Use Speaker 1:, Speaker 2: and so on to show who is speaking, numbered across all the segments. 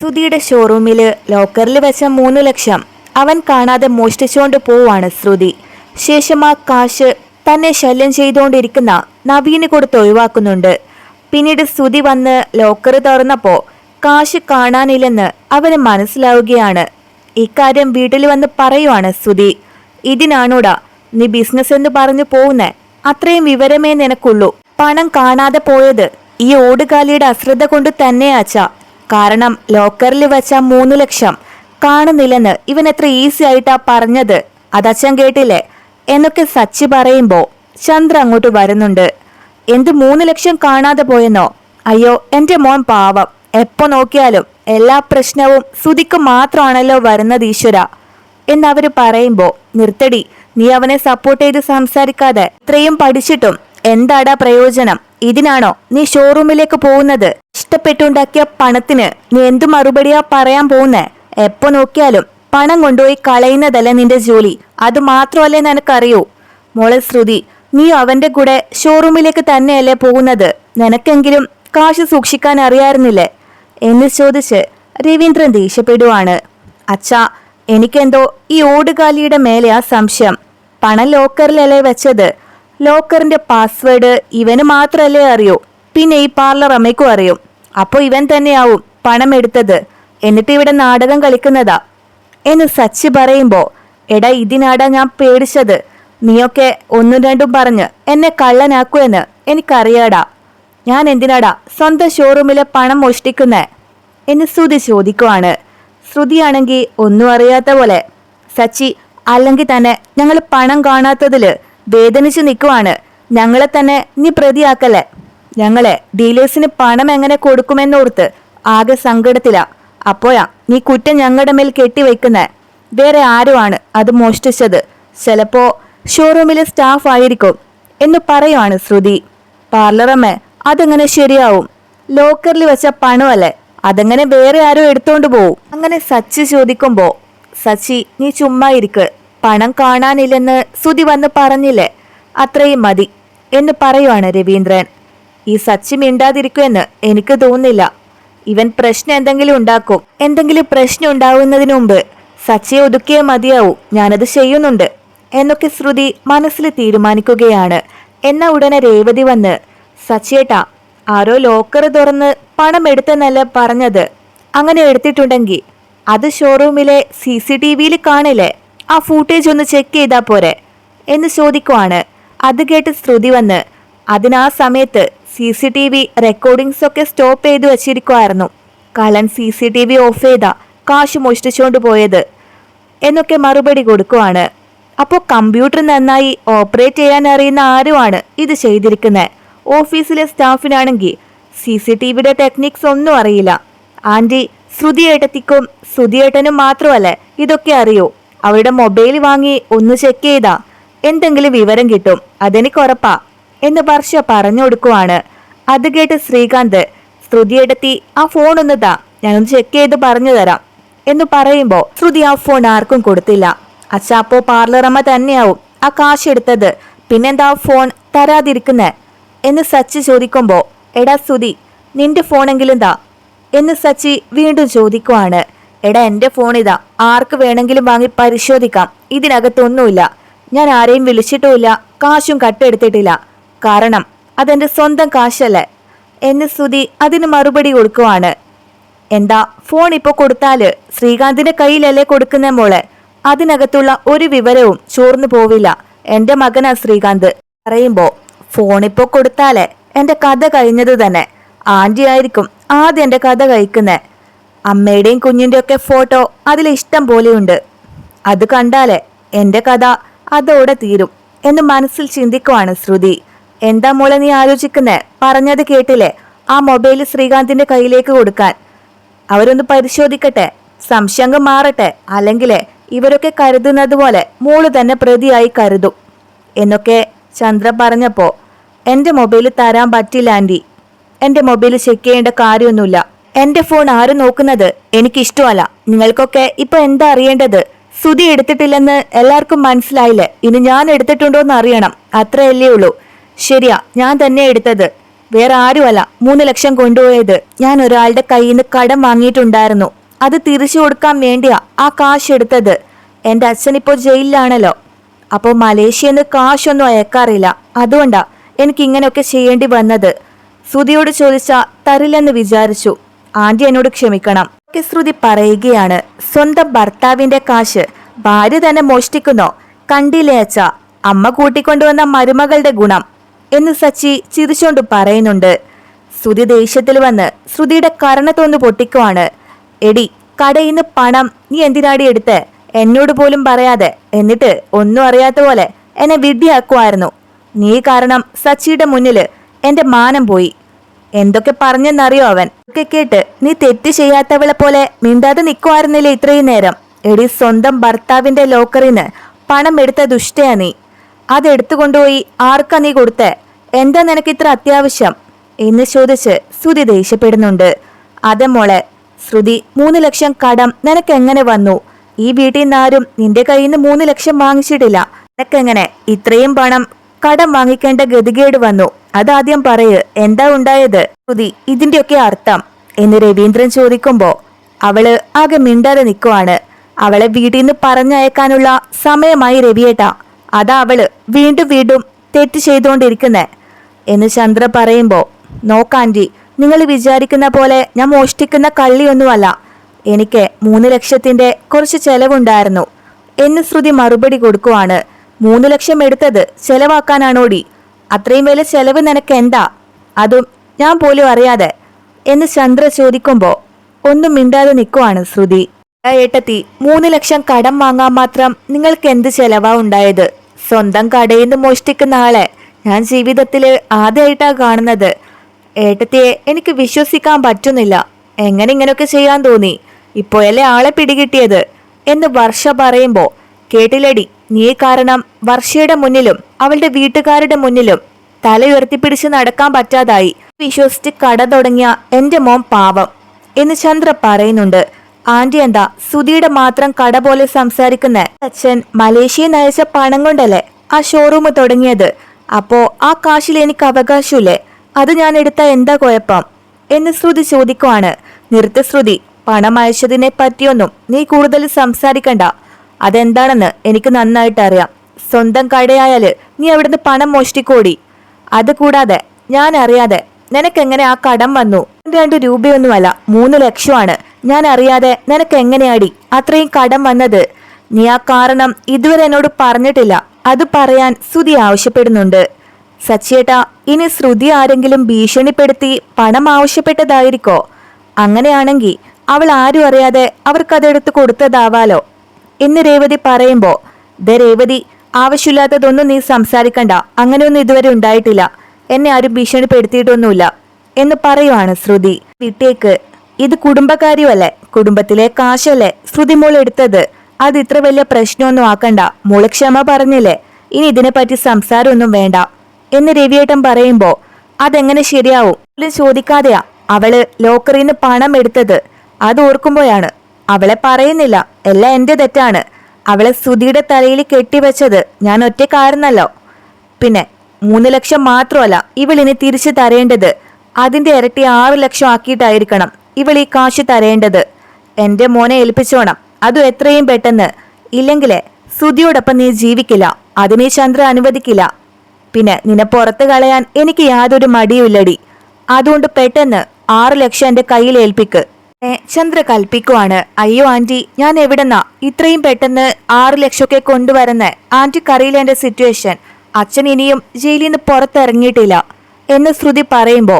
Speaker 1: ശ്രുതിയുടെ ഷോറൂമിൽ ലോക്കറിൽ വെച്ച മൂന്ന് ലക്ഷം. അവൻ കാണാതെ മോഷ്ടിച്ചുകൊണ്ട് പോവാണ് ശ്രുതി. ശേഷം ആ കാശ് തന്നെ ശല്യം ചെയ്തുകൊണ്ടിരിക്കുന്ന നവീന് കൊടുത്ത് ഒഴിവാക്കുന്നുണ്ട്. പിന്നീട് ശ്രുതി വന്ന് ലോക്കർ തുറന്നപ്പോൾ കാശ് കാണാനില്ലെന്ന് അവന് മനസ്സിലാവുകയാണ്. ഇക്കാര്യം വീട്ടിൽ വന്ന് പറയുവാണ് ശ്രുതി. ഇതിനാണോടാ നീ ബിസിനസ് എന്ന് പറഞ്ഞു പോകുന്നേ? അത്രയും വിവരമേ നിനക്കുള്ളൂ. പണം കാണാതെ പോയത് ഈ ഓടുകാലിയുടെ അശ്രദ്ധ കൊണ്ട് തന്നെയാച്ചാ കാരണം ലോക്കറിൽ വെച്ച മൂന്ന് ലക്ഷം. കാണുന്നില്ലെന്ന് ഇവൻ എത്ര ഈസി ആയിട്ടാ പറഞ്ഞത്. അതച്ഛൻ കേട്ടില്ലേ? എന്നൊക്കെ സച്ചി പറയുമ്പോ ചന്ദ്ര അങ്ങോട്ട് വരുന്നുണ്ട്. എന്ത് മൂന്ന് ലക്ഷം കാണാതെ പോയെന്നോ? അയ്യോ എന്റെ മോൻ പാവം. എപ്പോ നോക്കിയാലും എല്ലാ പ്രശ്നവും സുതിക്ക് മാത്രമാണല്ലോ വരുന്നത് ഈശ്വര. എന്നവര് പറയുമ്പോൾ നിർത്തടി നീ അവനെ സപ്പോർട്ട് ചെയ്ത് സംസാരിക്കാതെ ഇത്രയും പഠിച്ചിട്ടും എന്താടാ പ്രയോജനം? ഇതിനാണോ നീ ഷോറൂമിലേക്ക് പോകുന്നത്? ഇഷ്ടപ്പെട്ടുണ്ടാക്കിയ പണത്തിന് നീ എന്തു മറുപടിയാ പറയാൻ പോകുന്നേ? എപ്പോ നോക്കിയാലും പണം കൊണ്ടുപോയി കളയുന്നതല്ല നിന്റെ ജോലി. അത് മാത്രമല്ലേ നിനക്കറിയൂ. മോളെ ശ്രുതി നീ അവന്റെ കൂടെ ഷോറൂമിലേക്ക് തന്നെയല്ലേ പോകുന്നത്? നിനക്കെങ്കിലും കാശ് സൂക്ഷിക്കാൻ അറിയായിരുന്നില്ലേ? എന്ന് ചോദിച്ച് രവീന്ദ്രൻ ദേഷ്യപ്പെടുവാണ്. അച്ഛാ എനിക്കെന്തോ ഈ ഓടുകാലിയുടെ മേലെയാ സംശയം. പണം ലോക്കറിലല്ലേ വെച്ചത്? ലോക്കറിന്റെ പാസ്വേഡ് ഇവന് മാത്രല്ലേ അറിയൂ. പിന്നെ ഈ പാർലർ അമ്മയ്ക്കും അറിയും. അപ്പോൾ ഇവൻ തന്നെയാവും പണം എടുത്തത്. എന്നിട്ട് ഇവിടെ നാടകം കളിക്കുന്നതാ. എന്ന് സച്ചി പറയുമ്പോ എടാ ഇതിനാടാ ഞാൻ പേടിച്ചത്. നീയൊക്കെ ഒന്നും രണ്ടും പറഞ്ഞ് എന്നെ കള്ളനാക്കൂ എന്ന് എനിക്കറിയാടാ. ഞാൻ എന്തിനാടാ സ്വന്തം ഷോറൂമിലെ പണം മോഷ്ടിക്കുന്നേ? എന്ന് ശ്രുതി ചോദിക്കുവാണ്. ശ്രുതിയാണെങ്കിൽ ഒന്നും അറിയാത്ത പോലെ സച്ചി അല്ലെങ്കിൽ തന്നെ ഞങ്ങൾ പണം കാണാത്തതിൽ വേദനിച്ച് നിൽക്കുവാണ്. ഞങ്ങളെ തന്നെ നീ പ്രതിയാക്കല്ലേ? ഞങ്ങളെ ഡീലേഴ്സിന് പണം എങ്ങനെ കൊടുക്കുമെന്നോർത്ത് ആകെ സങ്കടത്തിലാ. അപ്പോഴാ നീ കുറ്റം ഞങ്ങളുടെ മേൽ കെട്ടിവെക്കുന്നേ വേറെ ആരുമാണ് അത് മോഷ്ടിച്ചത്? ചിലപ്പോ ഷോറൂമിലെ സ്റ്റാഫ് ആയിരിക്കും എന്ന് പറയുവാണ് ശ്രുതി. പാർലറമ്മേ അതെങ്ങനെ ശരിയാവും? ലോക്കറിൽ വെച്ച പണമല്ലേ? അതെങ്ങനെ വേറെ ആരോ എടുത്തോണ്ട് പോവും? അങ്ങനെ സച്ചി ചോദിക്കുമ്പോ സച്ചി നീ ചുമ്മാ ഇരിക്ക്. പണം കാണാനില്ലെന്ന് സുതി വന്ന് പറഞ്ഞില്ലേ? അത്രയും മതി എന്ന് പറയുവാണ് രവീന്ദ്രൻ. ഈ സച്ചി മിണ്ടാതിരിക്കുമെന്ന് എനിക്ക് തോന്നുന്നില്ല. ഇവൻ പ്രശ്നം എന്തെങ്കിലും ഉണ്ടാക്കും. എന്തെങ്കിലും പ്രശ്നം ഉണ്ടാവുന്നതിന് മുമ്പ് സച്ചിയെ ഒതുക്കിയേ മതിയാവും ഞാനത് ചെയ്യുന്നുണ്ട് എന്നൊക്കെ ശ്രുതി മനസ്സിൽ തീരുമാനിക്കുകയാണ്. എന്ന ഉടനെ രേവതി വന്ന് സച്ചിയേട്ടാ ആരോ ലോക്കർ തുറന്ന് പണം എടുത്തെന്നല്ല പറഞ്ഞത്? അങ്ങനെ എടുത്തിട്ടുണ്ടെങ്കിൽ അത് ഷോറൂമിലെ സി സി ടി വിയിൽ കാണില്ലേ? ആ ഫൂട്ടേജ് ഒന്ന് ചെക്ക് ചെയ്താൽ പോരെ? എന്ന് ചോദിക്കുവാണ്. അത് കേട്ട് ശ്രുതി വന്ന് അതിനാ സമയത്ത് C C T V recordings ഒക്കെ സ്റ്റോപ്പ് ചെയ്ത് വെച്ചിരിക്കുമായിരുന്നു കള്ളൻ C C T V off ചെയ്താ കാശ് മോഷ്ടിച്ചുകൊണ്ട് പോയത്. എന്നൊക്കെ മറുപടി കൊടുക്കുവാണ്. അപ്പോൾ കമ്പ്യൂട്ടർ നന്നായി ഓപ്പറേറ്റ് ചെയ്യാൻ അറിയുന്ന ആരുമാണ് ഇത് ചെയ്തിരിക്കുന്നത് ഓഫീസിലെ സ്റ്റാഫിനാണെങ്കിൽ സി സി ടി വിയുടെ ടെക്നിക്സ് ഒന്നും അറിയില്ല. ആന്റി ശ്രുതിയേട്ടത്തിക്കും ശ്രുതിയേട്ടനും മാത്രമല്ല ഇതൊക്കെ അറിയൂ. അവരുടെ മൊബൈൽ വാങ്ങി ഒന്ന് ചെക്ക് ചെയ്താ. എന്തെങ്കിലും വിവരം കിട്ടും. അതെനിക്ക് ഉറപ്പാ എന്ന് വർഷ പറഞ്ഞു കൊടുക്കുവാണ്. അത് കേട്ട് ശ്രീകാന്ത് ശ്രുതിയെടുത്തി ആ ഫോൺ ഒന്ന് താ. ഞാനൊന്ന് ചെക്ക് ചെയ്ത് പറഞ്ഞു തരാം. എന്ന് പറയുമ്പോ ശ്രുതി ആ ഫോൺ ആർക്കും കൊടുത്തില്ല. അച്ഛാപ്പോ പാർലറമ്മ തന്നെയാവും. ആ കാശ് എടുത്തത്. പിന്നെന്താ ഫോൺ തരാതിരിക്കുന്നേ? എന്ന് സച്ചി ചോദിക്കുമ്പോ എടാ ശ്രുതി നിന്റെ ഫോണെങ്കിലും താ. എന്ന് സച്ചി വീണ്ടും ചോദിക്കുവാണ്. എടാ എന്റെ ഫോൺ ഇതാ. ആർക്ക് വേണമെങ്കിലും വാങ്ങി പരിശോധിക്കാം. ഇതിനകത്തൊന്നുമില്ല. ഞാൻ ആരെയും വിളിച്ചിട്ടുമില്ല. കാശും കട്ടെടുത്തിട്ടില്ല. കാരണം അതെന്റെ സ്വന്തം കാശല്ലേ. എന്ന് സ്തുതി അതിന് മറുപടി കൊടുക്കുവാണ്. എന്താ ഫോൺ ഇപ്പൊ കൊടുത്താൽ ശ്രീകാന്തിന്റെ കയ്യിലല്ലേ കൊടുക്കുന്ന മോളെ? അതിനകത്തുള്ള ഒരു വിവരവും ചോർന്നു പോവില്ല. എന്റെ മകനാ ശ്രീകാന്ത്. പറയുമ്പോ ഫോൺ ഇപ്പൊ കൊടുത്താലേ? എന്റെ കഥ കഴിഞ്ഞത് തന്നെ. ആന്റി ആയിരിക്കും ആദ്യം എന്റെ കഥ കഴിക്കുന്നേ. അമ്മയുടെയും കുഞ്ഞിന്റെ ഒക്കെ ഫോട്ടോ അതിൽ ഇഷ്ടം പോലെയുണ്ട്. അത് കണ്ടാലേ എന്റെ കഥ അതോടെ തീരും എന്ന് മനസ്സിൽ ചിന്തിക്കുവാണ് ശ്രുതി. എന്താ മോളെ നീ ആലോചിക്കുന്നേ? പറഞ്ഞത് കേട്ടില്ലേ? ആ മൊബൈൽ ശ്രീകാന്തിന്റെ കയ്യിലേക്ക് കൊടുക്കാൻ. അവരൊന്ന് പരിശോധിക്കട്ടെ? സംശയം മാറട്ടെ? അല്ലെങ്കിലേ ഇവരൊക്കെ കരുതുന്നത് പോലെ മോൾ തന്നെ പ്രതിയായി കരുതും. എന്നൊക്കെ ചന്ദ്ര പറഞ്ഞപ്പോൾ എന്റെ മൊബൈൽ തരാൻ പറ്റില്ല ആന്റി. എന്റെ മൊബൈൽ ചെക്ക് ചെയ്യേണ്ട കാര്യമൊന്നുമില്ല. എന്റെ ഫോൺ ആര് നോക്കുന്നത് എനിക്കിഷ്ടമല്ല. നിങ്ങൾക്കൊക്കെ ഇപ്പൊ എന്താ അറിയേണ്ടത്? സുതി എടുത്തിട്ടില്ലെന്ന് എല്ലാവർക്കും മനസ്സിലായില്ലേ? ഇനി ഞാൻ എടുത്തിട്ടുണ്ടോ എന്ന് അറിയണം. അത്രയല്ലേ ഉള്ളൂ. ശരിയാ ഞാൻ തന്നെ എടുത്തത്. വേറെ ആരുമല്ല. മൂന്ന് ലക്ഷം കൊണ്ടുപോയത്. ഞാൻ ഒരാളുടെ കയ്യിൽ നിന്ന് കടം വാങ്ങിയിട്ടുണ്ടായിരുന്നു. അത് തിരിച്ചു കൊടുക്കാൻ വേണ്ടിയാ ആ കാശ് എടുത്തത്. എന്റെ അച്ഛൻ ഇപ്പോൾ ജയിലിലാണല്ലോ. അപ്പോൾ മലേഷ്യയിൽ നിന്ന് കാശൊന്നും അയക്കാറില്ല. അതുകൊണ്ടാ എനിക്ക് ഇങ്ങനെയൊക്കെ ചെയ്യേണ്ടി വന്നത്. സുതിയോട് ചോദിച്ചാ തരില്ലെന്ന് വിചാരിച്ചു. ആന്റി എന്നോട് ക്ഷമിക്കണം. ശ്രുതി പറയുകയാണ്. സ്വന്തം ഭർത്താവിന്റെ കാശ് ഭാര്യ തന്നെ മോഷ്ടിക്കുന്നോ? കണ്ടില്ലേ അച്ഛ അമ്മ കൂട്ടിക്കൊണ്ടുവന്ന മരുമകളുടെ ഗുണം എന്ന് സച്ചി ചിരിച്ചോണ്ട് പറയുന്നുണ്ട്. ശ്രുതി ദേഷ്യത്തിൽ വന്ന് ശ്രുതിയുടെ കരണത്തൊന്ന് പൊട്ടിക്കുവാണ്. എടി കടയിൽ നിന്ന് പണം നീ എന്തിനാടി എടുത്ത്? എന്നോട് പോലും പറയാതെ. എന്നിട്ട് ഒന്നും അറിയാത്ത പോലെ എന്നെ വിഡ്ഢിയാക്കുമായിരുന്നു നീ കാരണം സച്ചിയുടെ മുന്നിൽ എന്റെ മാനം പോയി. എന്തൊക്കെ പറഞ്ഞെന്നറിയോ അവൻ? ഒക്കെ കേട്ട് നീ തെറ്റ് ചെയ്യാത്തവളെ പോലെ മിണ്ടാതെ നിൽക്കുമായിരുന്നില്ലേ ഇത്രയും നേരം? എടി സ്വന്തം ഭർത്താവിന്റെ ലോക്കറിന് പണം എടുത്ത ദുഷ്ടയാ നീ. അതെടുത്തു കൊണ്ടുപോയി ആർക്കാ നീ കൊടുത്തേ? എന്താ നിനക്ക് ഇത്ര അത്യാവശ്യം? എന്ന് ചോദിച്ച് ശ്രുതി ദേഷ്യപ്പെടുന്നുണ്ട്. അതെ മോളെ ശ്രുതി മൂന്ന് ലക്ഷം കടം നിനക്ക് എങ്ങനെ വന്നു? ഈ വീട്ടിൽ നിന്നാരും നിന്റെ കയ്യിൽ നിന്ന് മൂന്ന് ലക്ഷം വാങ്ങിച്ചിട്ടില്ല. നിനക്കെങ്ങനെ ഇത്രയും പണം കടം വാങ്ങിക്കേണ്ട ഗതികേട് വന്നു. അതാദ്യം പറയ് എന്താ ഉണ്ടായത്? ശ്രുതി ഇതിന്റെയൊക്കെ അർത്ഥം. എന്ന് രവീന്ദ്രൻ ചോദിക്കുമ്പോ അവൾ ആകെ മിണ്ടാതെ നിൽക്കുവാണ് അവളെ വീട്ടിൽ നിന്ന് പറഞ്ഞയക്കാനുള്ള സമയമായി രവിയേട്ടാ. അതാ അവൾ വീണ്ടും വീണ്ടും തെറ്റ് ചെയ്തുകൊണ്ടിരിക്കുന്നെ എന്ന് ചന്ദ്ര പറയുമ്പോ നോക്കാന്റി നിങ്ങൾ വിചാരിക്കുന്ന പോലെ ഞാൻ മോഷ്ടിക്കുന്ന കള്ളിയൊന്നുമല്ല. എനിക്ക് മൂന്ന് ലക്ഷത്തിന്റെ കുറച്ച് ചെലവുണ്ടായിരുന്നു. എന്ന് ശ്രുതി മറുപടി കൊടുക്കുവാണ്. മൂന്ന് ലക്ഷം എടുത്തത് ചെലവാക്കാനാണോടി? അത്രയും വലിയ ചെലവ് നിനക്ക് എന്താ അതും ഞാൻ പോലും അറിയാതെ. എന്ന് ചന്ദ്ര ചോദിക്കുമ്പോ ഒന്നും മിണ്ടാതെ നിൽക്കുവാണ് ശ്രുതി. ഏട്ടത്തി മൂന്ന് ലക്ഷം കടം വാങ്ങാൻ മാത്രം നിങ്ങൾക്ക് എന്ത് ചെലവാ ഉണ്ടായത്? സ്വന്തം കടയിൽ നിന്ന് മോഷ്ടിക്കുന്ന ആളെ ഞാൻ ജീവിതത്തിൽ ആദ്യമായിട്ടാ കാണുന്നത്. ഏട്ടത്തിയെ എനിക്ക് വിശ്വസിക്കാൻ പറ്റുന്നില്ല. എങ്ങനെ ഇങ്ങനെയൊക്കെ ചെയ്യാൻ തോന്നി? ഇപ്പോഴല്ലേ ആളെ പിടികിട്ടിയത്? എന്ന് വർഷ പറയുമ്പോ കേട്ടില്ലടി നീ കാരണം വർഷയുടെ മുന്നിലും അവളുടെ വീട്ടുകാരുടെ മുന്നിലും തല ഉയർത്തിപ്പിടിച്ച് നടക്കാൻ പറ്റാതായി. വിശ്വസിച്ച് കട തുടങ്ങിയ എന്റെ മോൻ പാവം എന്ന് ചന്ദ്ര പറയുന്നുണ്ട്. ആന്റി എന്താ സുധിയുടെ മാത്രം കട പോലെ സംസാരിക്കുന്ന അച്ഛൻ മലേഷ്യയിൽ നയിച്ച പണം കൊണ്ടല്ലേ ആ ഷോറൂം തുടങ്ങിയത്? അപ്പോ ആ കാശിൽ എനിക്ക് അവകാശമില്ലേ? അത് ഞാൻ എടുത്ത എന്താ കുഴപ്പം? എന്ന് ശ്രുതി ചോദിക്കുവാണ്. നിർത്ത ശ്രുതി പണം അയച്ചതിനെ പറ്റിയൊന്നും നീ കൂടുതൽ സംസാരിക്കണ്ട. അതെന്താണെന്ന് എനിക്ക് നന്നായിട്ട് അറിയാം. സ്വന്തം കടയായാൽ നീ അവിടുന്ന് പണം മോഷ്ടിക്കോടി. അത് കൂടാതെ ഞാൻ അറിയാതെ നിനക്കെങ്ങനെ ആ കടം വന്നു? രണ്ട് രൂപയൊന്നുമല്ല മൂന്ന് ലക്ഷമാണ് ഞാൻ അറിയാതെ നിനക്ക് എങ്ങനെയാടി അത്രയും കടം വന്നത്? നീ ആ കാരണം ഇതുവരെ എന്നോട് പറഞ്ഞിട്ടില്ല. അത് പറയാൻ ശ്രുതി ആവശ്യപ്പെടുന്നുണ്ട്. സച്ചിയേട്ട ഇനി ശ്രുതി ആരെങ്കിലും ഭീഷണിപ്പെടുത്തി പണം ആവശ്യപ്പെട്ടതായിരിക്കോ? അങ്ങനെയാണെങ്കിൽ അവൾ ആരും അറിയാതെ അവർക്കതെടുത്ത് കൊടുത്തതാവാലോ? എന്ന് രേവതി പറയുമ്പോ ദ രേവതി ആവശ്യമില്ലാത്തതൊന്നും നീ സംസാരിക്കണ്ട. അങ്ങനെയൊന്നും ഇതുവരെ ഉണ്ടായിട്ടില്ല. എന്നെ ആരും ഭീഷണിപ്പെടുത്തിയിട്ടൊന്നുമില്ല. എന്ന് പറയുവാണ് ശ്രുതി. വിട്ടേക്ക്. ഇത് കുടുംബകാര്യമല്ലേ കുടുംബത്തിലെ കാശല്ലേ? ശ്രുതി മോൾ എടുത്തത്. അത് ഇത്ര വലിയ പ്രശ്നമൊന്നും ആക്കണ്ട. മോൾ ക്ഷമ പറഞ്ഞില്ലേ? ഇനി ഇതിനെപ്പറ്റി സംസാരമൊന്നും വേണ്ട. എന്ന് രവിയേട്ടൻ പറയുമ്പോൾ അതെങ്ങനെ ശരിയാവും? ചോദിക്കാതെയാ. അവൾ ലോക്കറിൽ നിന്ന് പണം എടുത്തത്. അത് ഓർക്കുമ്പോഴാണ്. അവളെ പറയുന്നില്ല. എല്ലാം എന്റെ തെറ്റാണ്. അവളെ സുധിയുടെ തലയിൽ കെട്ടിവെച്ചത് ഞാൻ ഒറ്റക്കാരനല്ലോ പിന്നെ മൂന്ന് ലക്ഷം മാത്രമല്ല ഇവൾ ഇനി തിരിച്ചു തരേണ്ടത്. അതിന്റെ ഇരട്ടി ആറ് ലക്ഷം ആക്കിയിട്ടായിരിക്കണം ഇവൾ ഈ കാശ് തരേണ്ടത്. എന്റെ മോനെ ഏൽപ്പിച്ചോണം. അതും എത്രയും പെട്ടെന്ന്. ഇല്ലെങ്കിലേ സുധിയോടൊപ്പം നീ ജീവിക്കില്ല. അതിനെ ചന്ദ്ര അനുവദിക്കില്ല. പിന്നെ നിന്നെ പുറത്ത് കളയാൻ എനിക്ക് യാതൊരു മടിയുമില്ലടി. അതുകൊണ്ട് പെട്ടെന്ന് ആറ് ലക്ഷം എന്റെ കയ്യിൽ ഏൽപ്പിക്ക്. ചന്ദ്ര കൽപ്പിക്കുവാണ്. അയ്യോ ആന്റി ഞാൻ എവിടെന്നാ? ഇത്രയും പെട്ടെന്ന് ആറ് ലക്ഷമൊക്കെ കൊണ്ടുവരുന്ന ആന്റിക്കറിയില്ല എന്റെ സിറ്റുവേഷൻ. അച്ഛൻ ഇനിയും ജയിലിൽ നിന്ന് പുറത്തിറങ്ങിയിട്ടില്ല. എന്ന് ശ്രുതി പറയുമ്പോ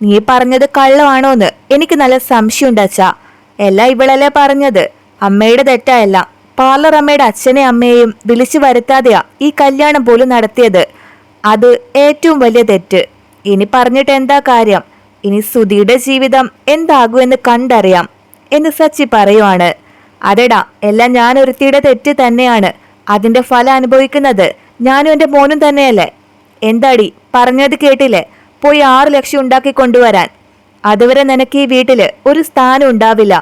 Speaker 1: നീ പറഞ്ഞത് കള്ളമാണോന്ന് എനിക്ക് നല്ല സംശയമുണ്ട് അച്ഛാ. എല്ലാം ഇവളല്ലേ പറഞ്ഞത്? അമ്മയുടെ തെറ്റായല്ല. പാർലർ അമ്മയുടെ അച്ഛനെ അമ്മയെയും വിളിച്ചു വരുത്താതെയാ ഈ കല്യാണം പോലും നടത്തിയത്. അത് ഏറ്റവും വലിയ തെറ്റ്. ഇനി പറഞ്ഞിട്ട് എന്താ കാര്യം? ഇനി സുധിയുടെ ജീവിതം എന്താകുമെന്ന് കണ്ടറിയാം എന്ന് സച്ചി പറയുവാണ്. അതെടാ എല്ലാം ഞാൻ ഒരുത്തിയുടെ തെറ്റ് തന്നെയാണ്. അതിന്റെ ഫലം അനുഭവിക്കുന്നത് ഞാനും എന്റെ മോനും തന്നെയല്ലേ? എന്താടി പറഞ്ഞത് കേട്ടില്ലേ? പോയി ആറ് ലക്ഷം ഉണ്ടാക്കി കൊണ്ടുവരാൻ. അതുവരെ നിനക്ക് ഈ വീട്ടിൽ ഒരു സ്ഥാനം ഉണ്ടാവില്ല.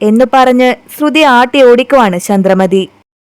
Speaker 1: എന്ന് പറഞ്ഞ് ശ്രുതി ആട്ടി ഓടിക്കുവാണ് ചന്ദ്രമതി.